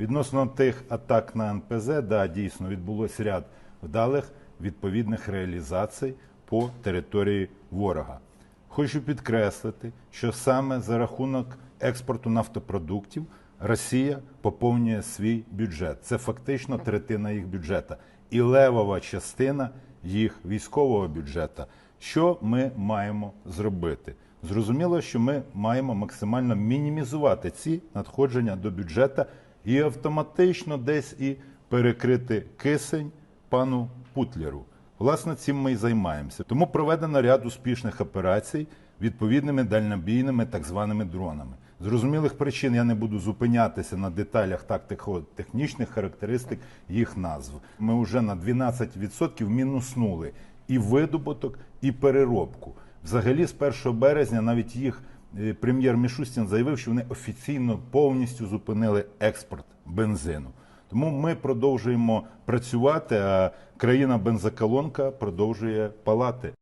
Відносно тих атак на НПЗ, да, дійсно відбулося ряд вдалих відповідних реалізацій по території ворога. Хочу підкреслити, що саме за рахунок експорту нафтопродуктів Росія поповнює свій бюджет. Це фактично третина їх бюджету і левова частина їх військового бюджету. Що ми маємо зробити? Зрозуміло, що ми маємо максимально мінімізувати ці надходження до бюджету і автоматично десь і перекрити кисень пану Путлеру. Власне, цим ми і займаємося. Тому проведено ряд успішних операцій відповідними дальнобійними так званими дронами. Зрозумілих причин я не буду зупинятися на деталях тактико-технічних характеристик їх назв. Ми вже на 12% мінуснули і видобуток, і переробку. Взагалі, з 1 березня навіть їх прем'єр Мішустін заявив, що вони офіційно повністю зупинили експорт бензину. Тому ми продовжуємо працювати, а країна бензоколонка продовжує палати.